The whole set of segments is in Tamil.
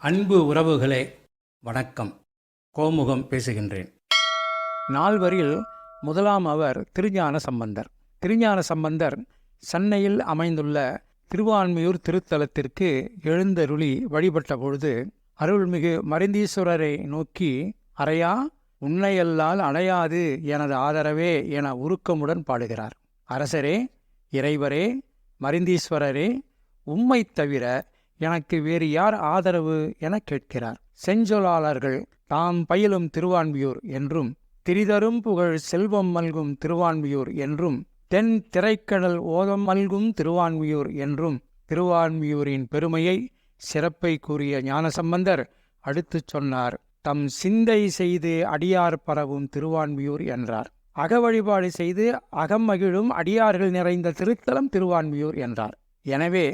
அன்பு உறவுகளே வணக்கம். கோமுகம் பேசுகின்றேன். நால்வரில் முதலாம் அவர் திருஞான சம்பந்தர். திருஞான சம்பந்தர் சென்னையில் அமைந்துள்ள திருவான்மையூர் திருத்தலத்திற்கு எழுந்தருளி வழிபட்ட பொழுது அருள்மிகு மருந்தீஸ்வரரை நோக்கி அறையா உன்னையல்லால் அடையாது எனது ஆதரவே என உருக்கமுடன் பாடுகிறார். அரசரே இறைவரே மருந்தீஸ்வரரே உம்மை தவிர எனக்கு வேறு யார் ஆதரவு என கேட்கிறார். செஞ்சொலாளர்கள் தாம் பயிலும் திருவான்மியூர் என்றும் திரிதரும் புகழ் செல்வம் மல்கும் திருவான்மியூர் என்றும் தென் திரைக்கடல் ஓதம் மல்கும் திருவான்மியூர் என்றும் திருவான்மியூரின் பெருமையை சிறப்பை கூறிய ஞானசம்பந்தர் அடுத்துச் சொன்னார். தம் சிந்தை செய்து அடியார் பரவும் திருவான்மியூர் என்றார். அக வழிபாடு செய்து அகமகிழும் அடியார்கள் நிறைந்த திருத்தலம் திருவான்மியூர் என்றார். எனவே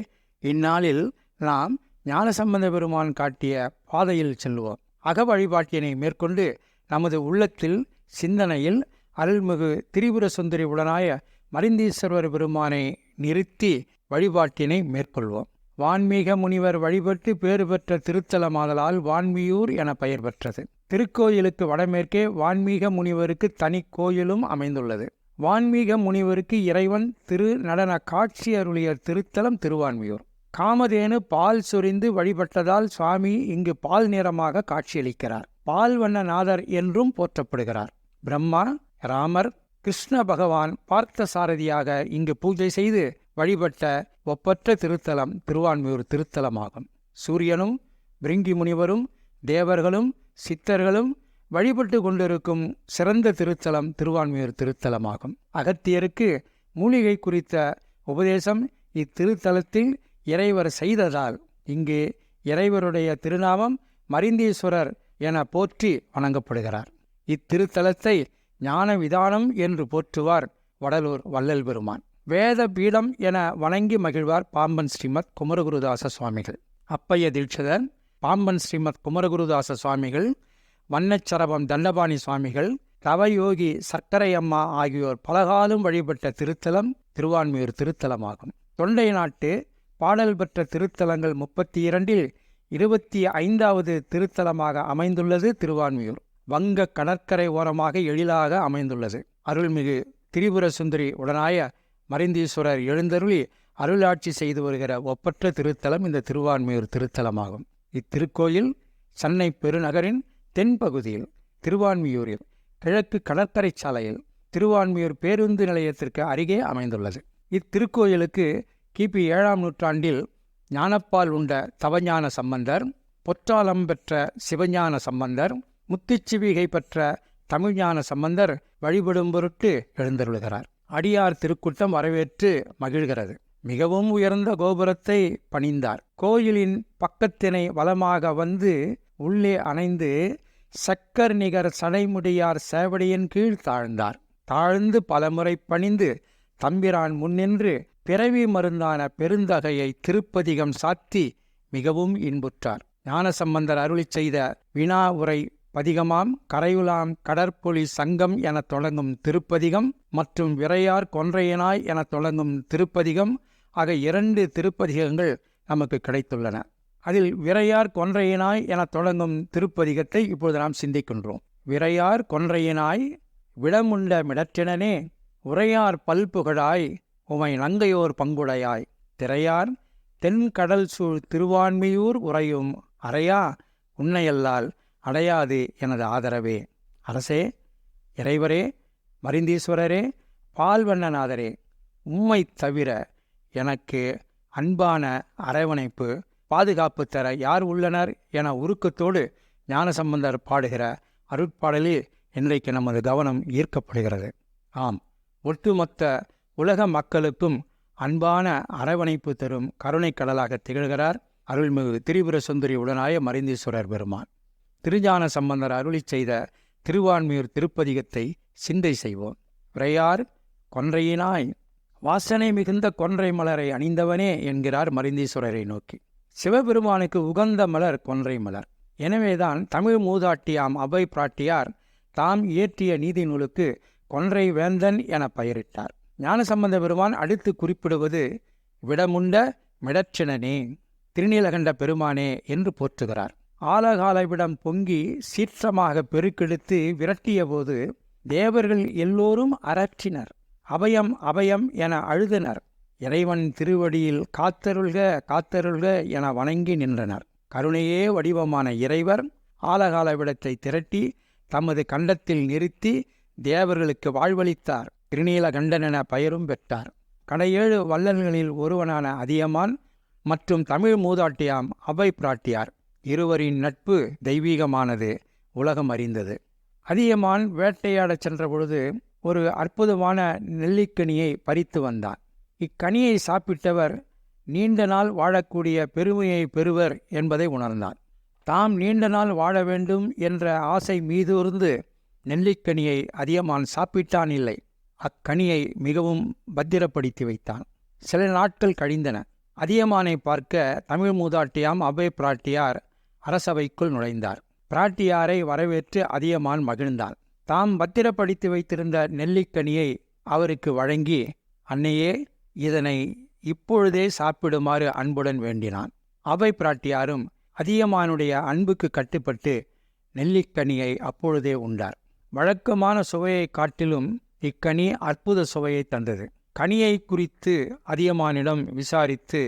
இந்நாளில் நாம் ஞானசம்பந்த பெருமான் காட்டிய பாதையில் செல்வோம். அக வழிபாட்டினை மேற்கொண்டு நமது உள்ளத்தில் சிந்தனையில் அருள்மிகு திரிபுர சுந்தரி உடனாய மரிந்தீஸ்வரர் பெருமானை நிறுத்தி வழிபாட்டினை மேற்கொள்வோம். வான்மீக முனிவர் வழிபட்டு பேறு பெற்ற திருத்தலமாதலால் வான்மியூர் என பெயர் பெற்றது. திருக்கோயிலுக்கு வடமேற்கே வான்மீக முனிவருக்கு தனி கோயிலும் அமைந்துள்ளது. வான்மீக முனிவருக்கு இறைவன் திரு நடன காட்சி அருளிய திருத்தலம் திருவான்மியூர். காமதேனு பால் சொரிந்து வழிபட்டதால் சுவாமி இங்கு பால் நிறமாக காட்சியளிக்கிறார். பால் வண்ணநாதர் என்றும் போற்றப்படுகிறார். பிரம்மா ராமர் கிருஷ்ண பகவான் பார்த்த சாரதியாக இங்கு பூஜை செய்து வழிபட்ட ஒப்பற்ற திருத்தலம் திருவான்மையூர் திருத்தலமாகும். சூரியனும் பிரிங்கி முனிவரும் தேவர்களும் சித்தர்களும் வழிபட்டு கொண்டிருக்கும் சிறந்த திருத்தலம் திருவான்மியூர் திருத்தலமாகும். அகத்தியருக்கு மூலிகை குறித்த உபதேசம் இத்திருத்தலத்தில் இறைவர் செய்ததால் இங்கு இறைவருடைய திருநாமம் மரிந்தீஸ்வரர் என போற்றி வணங்கப்படுகிறார். இத்திருத்தலத்தை ஞான விதானம் என்று போற்றுவார் வடலூர் வள்ளல் பெருமான் வேத பீடம் என வணங்கி மகிழ்வார் பாம்பன் ஸ்ரீமத் குமரகுருதாச சுவாமிகள். அப்பைய தீட்சிதர் பாம்பன் ஸ்ரீமத் குமரகுருதாச சுவாமிகள் வண்ணச்சரபம் தண்டபாணி சுவாமிகள் தவயோகி சர்க்கரை அம்மா ஆகியோர் பலகாலம் வழிபட்ட திருத்தலம் திருவான்மையூர் திருத்தலமாகும். தொண்டை நாட்டு பாடல் பெற்ற திருத்தலங்கள் முப்பத்தி இரண்டில் இருபத்தி ஐந்தாவது திருத்தலமாக அமைந்துள்ளது திருவான்மியூர். வங்க கடற்கரை ஓரமாக எழிலாக அமைந்துள்ளது. அருள்மிகு திரிபுர சுந்தரி உடனாய மறைந்தீஸ்வரர் எழுந்தருளி அருளாட்சி செய்து வருகிற ஒப்பற்ற திருத்தலம் இந்த திருவான்மியூர் திருத்தலமாகும். இத்திருக்கோயில் சென்னை பெருநகரின் தென்பகுதியில் திருவான்மியூரில் கிழக்கு கடற்கரை சாலையில் திருவான்மியூர் பேருந்து நிலையத்திற்கு அருகே அமைந்துள்ளது. இத்திருக்கோயிலுக்கு கிபி ஏழாம் நூற்றாண்டில் ஞானப்பால் உண்ட தவஞான சம்பந்தர் பொற்றாலம் பெற்ற சிவஞான சம்பந்தர் முத்திச்சிவிகை பெற்ற தமிழ்ஞான சம்பந்தர் வழிபடும் பொருட்டு எழுந்தருளுகிறார். அடியார் திருக்கூட்டம் வரவேற்று மகிழ்கிறது. மிகவும் உயர்ந்த கோபுரத்தை பணிந்தார். கோயிலின் பக்கத்தினை வளமாக வந்து உள்ளே அணைந்து சக்கர் நிகர் சடைமுடியார் சேவடியின் கீழ் தாழ்ந்தார். தாழ்ந்து பலமுறை பணிந்து தம்பிரான் முன்னின்று பிறவி மருந்தான பெருந்தகையை திருப்பதிகம் சாத்தி மிகவும் இன்புற்றார். ஞானசம்பந்தர் அருளிச் செய்த வினா உரை பதிகமாம் கரையுலாம் கடற்பொலி சங்கம் எனத் தொடங்கும் திருப்பதிகம் மற்றும் விரையார் கொன்றையனாய் எனத் தொடங்கும் திருப்பதிகம் ஆக இரண்டு திருப்பதிகங்கள் நமக்கு கிடைத்துள்ளன. அதில் விரையார் கொன்றையனாய் எனத் தொடங்கும் திருப்பதிகத்தை இப்பொழுது நாம் சிந்திக்கின்றோம். விரையார் கொன்றையனாய் விடமுண்ட மிடற்றினனே உரையார் பல்புகழாய் உமை நங்கையோர் பங்குடையாய் திரையார் தென்கடல் சூழ் திருவான்மியூர் உறையும் அறையா உன்னையல்லால் அடையாது எனது ஆதரவே. அரசே இறைவரே மரிந்தீஸ்வரரே பால்வண்ணநாதரே உம்மை தவிர எனக்கு அன்பான அரவணைப்பு பாதுகாப்பு தர யார் உள்ளனர் என உருக்கத்தோடு ஞானசம்பந்தர் பாடுகிற அருட்பாடலில் இன்றைக்கு நமது கவனம் ஈர்க்கப்படுகிறது. ஆம் ஒட்டுமொத்த உலக மக்களுக்கும் அன்பான அரவணைப்பு தரும் கருணை கடலாக திகழ்கிறார் அருள்மிகு திரிபுர சுந்தரி உடனாய மறைந்தீஸ்வரர் பெருமான். திருஞான சம்பந்தர் அருளி செய்த திருவான்மியூர் திருப்பதிகத்தை சிந்தை செய்வோம். விரையார் கொன்றையினாய் வாசனை மிகுந்த கொன்றை மலரை அணிந்தவனே என்கிறார் மருந்தீஸ்வரரை நோக்கி. சிவபெருமானுக்கு உகந்த மலர் கொன்றை மலர். எனவேதான் தமிழ் மூதாட்டியாம் அபை பிராட்டியார் தாம் இயற்றிய நீதி நூலுக்கு கொன்றை வேந்தன் என பெயரிட்டார். ஞானசம்பந்த பெருமான் அடுத்து குறிப்பிடுவது விடமுண்ட மிடச்சினனே திருநீலகண்ட பெருமானே என்று போற்றுகிறார். ஆலகாலவிடம் பொங்கி சீற்றமாக பெருக்கெடுத்து விரட்டியபோது தேவர்கள் எல்லோரும் அரற்றினர். அபயம் அபயம் என அழுதனர். இறைவன் திருவடியில் காத்தருள்க காத்தருள்க என வணங்கி நின்றனர். கருணையே வடிவமான இறைவர் ஆலகாலவிடத்தை திரட்டி தமது கண்டத்தில் நிறுத்தி தேவர்களுக்கு வாழ்வளித்தார். திருநீலகண்டன் என பெயரும் பெற்றார். கடையேழு வள்ளல்களில் ஒருவனான அதியமான் மற்றும் தமிழ் மூதாட்டியாம் அவை பிராட்டியார். இருவரின் நட்பு தெய்வீகமானது உலகம் அறிந்தது. அதியமான் வேட்டையாடச் சென்றபொழுது ஒரு அற்புதமான நெல்லிக்கனியை பறித்து வந்தான். இக்கனியை சாப்பிட்டவர் நீண்ட நாள் வாழக்கூடிய பெருமையை பெறுவர் என்பதை உணர்ந்தார் தாம் நீண்ட நாள் வாழ வேண்டும் என்ற ஆசை மீதூர்ந்து நெல்லிக்கனியை அதியமான் சாப்பிட்டான் இல்லை. அக்கனியை மிகவும் பத்திரப்படுத்தி வைத்தான். சில நாட்கள் கழிந்தன. அதியமானை பார்க்க தமிழ் மூதாட்டியாம் அபய பிராட்டியார் அரசவைக்குள் நுழைந்தார். பிராட்டியாரை வரவேற்று அதியமான் மகிழ்ந்தான். தாம் பத்திரப்படுத்தி வைத்திருந்த நெல்லிக்கனியை அவருக்கு வழங்கி அன்னையே இதனை இப்பொழுதே சாப்பிடுமாறு அன்புடன் வேண்டினான். அவை பிராட்டியாரும் அதியமானுடைய அன்புக்கு கட்டுப்பட்டு நெல்லிக்கனியை அப்பொழுதே உண்டார். வழக்கமான சுவையை காட்டிலும் இக்கனி அற்புத சுவையை தந்தது. கனியை குறித்து அதியமானிடம் விசாரித்து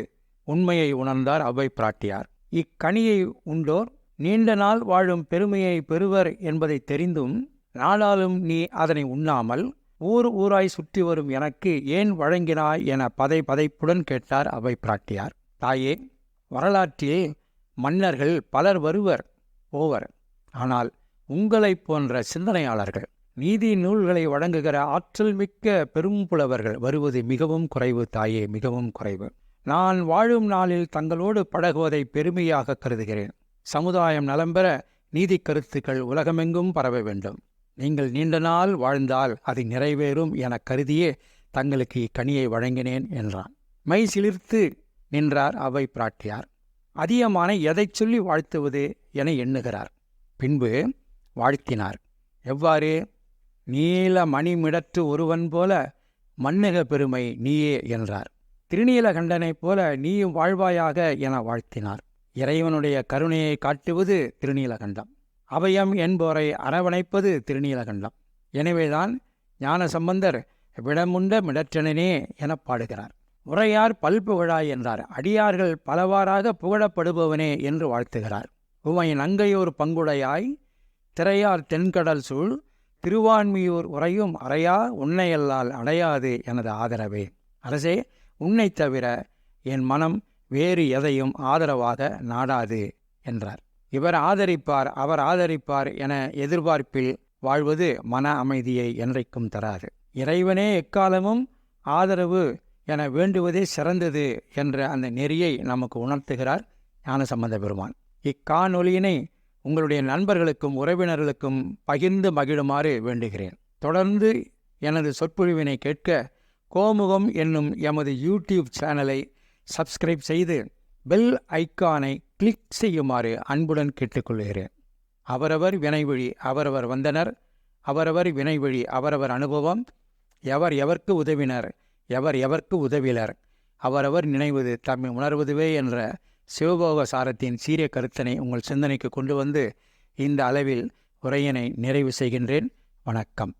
உண்மையை உணர்ந்தார் அவை பிராட்டியார். இக்கனியை உண்டோர் நீண்ட நாள் வாழும் பெருமையை பெறுவர் என்பதை தெரிந்தும் நாளாலும் நீ அதனை உண்ணாமல் ஊர் ஊராய் சுற்றி வரும் எனக்கு ஏன் வழங்கினாய் என பதை பதைப்புடன் கேட்டார் அவை பிராட்டியார். தாயே வரலாற்றில் மன்னர்கள் பலர் வருவர் போவர். ஆனால் உங்களைப் போன்ற சிந்தனையாளர்கள் நீதி நூல்களை வழங்குகிற ஆற்றல் மிக்க பெரும் புலவர்கள் வருவது மிகவும் குறைவு தாயே மிகவும் குறைவு. நான் வாழும் நாளில் தங்களோடு பழகுவதை பெருமையாக கருதுகிறேன். சமுதாயம் நலம்பெற நீதி கருத்துக்கள் உலகமெங்கும் பரவ வேண்டும். நீங்கள் நீண்ட நாள் வாழ்ந்தால் அது நிறைவேறும் என கருதியே தங்களுக்கு இக்கனியை வழங்கினேன் என்றான். மை சிலிர்த்து நின்றார் அவை பிராட்டியார். அதிகமான எதைச் சொல்லி வாழ்த்துவது என எண்ணுகிறார். பின்பு வாழ்த்தினார். எவ்வாறு நீல மணிமிடற்று ஒருவன் போல மன்னக பெருமை நீயே என்றார். திருநீலகண்டனைப் போல நீயும் வாழ்வாயாக என வாழ்த்தினார். இறைவனுடைய கருணையை காட்டுவது திருநீலகண்டம் அபயம் என்போரை அரவணைப்பது திருநீலகண்டம் எனவேதான் ஞான சம்பந்தர் விடமுண்ட மிடற்றனே எனப் பாடுகிறார். உரையார் பல்புகழாய் என்றார். அடியார்கள் பலவாறாக புகழப்படுபவனே என்று வாழ்த்துகிறார். உமை நங்கையோர் பங்குடையாய் திரையார் தென்கடல் சூழ் திருவான்மியூர் உரையும் அறையா உன்னையல்லால் அடையாது எனது ஆதரவே. அரசே உன்னைத் தவிர என் மனம் வேறு எதையும் ஆதரவாக நாடாது என்றார். இவர் ஆதரிப்பார் அவர் ஆதரிப்பார் என எதிர்பார்ப்பில் வாழ்வது மன அமைதியை என்றைக்கும் தராது. இறைவனே எக்காலமும் ஆதரவு என வேண்டுவதே சிறந்தது என்ற அந்த நெறியை நமக்கு உணர்த்துகிறார் ஞானசம்பந்த பெருமான். இக்காணொலியினை உங்களுடைய நண்பர்களுக்கும் உறவினர்களுக்கும் பகிர்ந்து மகிழுமாறு வேண்டுகிறேன். தொடர்ந்து எனது சொற்பொழிவினை கேட்க கோமுகம் என்னும் எமது யூடியூப் சேனலை சப்ஸ்கிரைப் செய்து பெல் ஐக்கானை கிளிக் செய்யுமாறு அன்புடன் கேட்டுக்கொள்கிறேன். அவரவர் வினைவழி அவரவர் வந்தனர். அவரவர் வினைவழி அவரவர் அனுபவம். எவர் எவர்க்கு உதவினர் எவர் எவர்க்கு உதவினர் அவரவர் நினைவது தம்மை உணர்வதுவே என்ற சிவபோக சாரத்தின் சீரிய கருத்தனை உங்கள் சிந்தனைக்கு கொண்டு வந்து இந்த அளவில் உரையினை நிறைவு செய்கின்றேன். வணக்கம்.